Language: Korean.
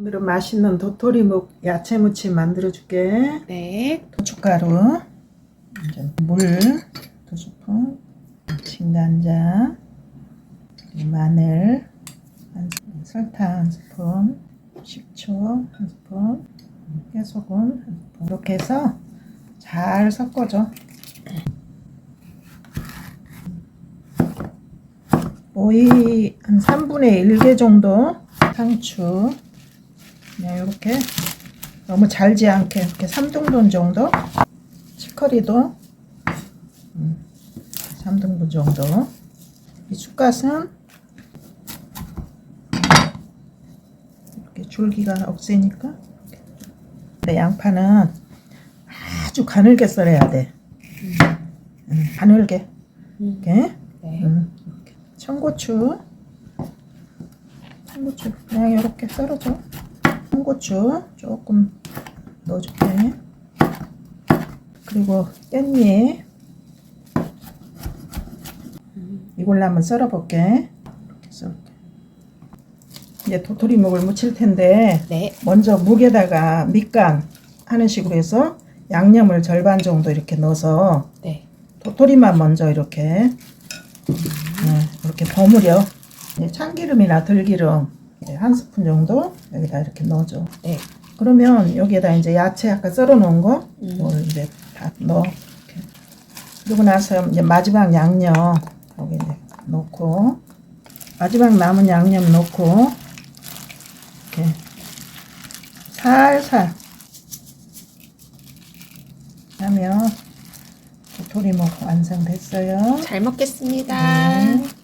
오늘은 맛있는 도토리묵 야채 무침 만들어 줄게. 네. 고춧가루, 이제 물 두 스푼, 진간장, 마늘, 한 설탕 한 스푼, 식초 한 스푼, 깨소금 한 스푼. 이렇게 해서 잘 섞어줘. 오이 한 3분의 1개 정도 상추 그냥 이렇게. 너무 잘지 않게 이렇게 3등분 정도? 치커리도? 음, 3등분 정도. 이 쑥갓은 이렇게 줄기가 없으니까. 양파는 아주 가늘게 썰어야 돼. 음, 가늘게. 음. 이렇게. 네. 음. 청고추. 청고추 그냥 이렇게 썰어줘 청고추 조금 넣어줄게. 그리고 깻잎. 이걸로 한번 썰어볼게. 이렇게 썰게. 이제 도토리묵을 무칠 텐데 네. 먼저 묵에다가 밑간 하는 식으로 해서 양념을 절반 정도 이렇게 넣어서 네. 도토리만 먼저 이렇게. 네, 이렇게 버무려. 참기름이나 들기름 이제 한 스푼 정도 여기다 이렇게 넣어줘. 네. 그러면 여기에다 이제 야채 아까 썰어 놓은 거 음. 이걸 이제 다 넣어. 이렇게. 그리고 나서 이제 마지막 양념 여기 이제 넣고 마지막 남은 양념 넣고 이렇게 살살 하면 도토리묵 완성됐어요. 잘 먹겠습니다. 네.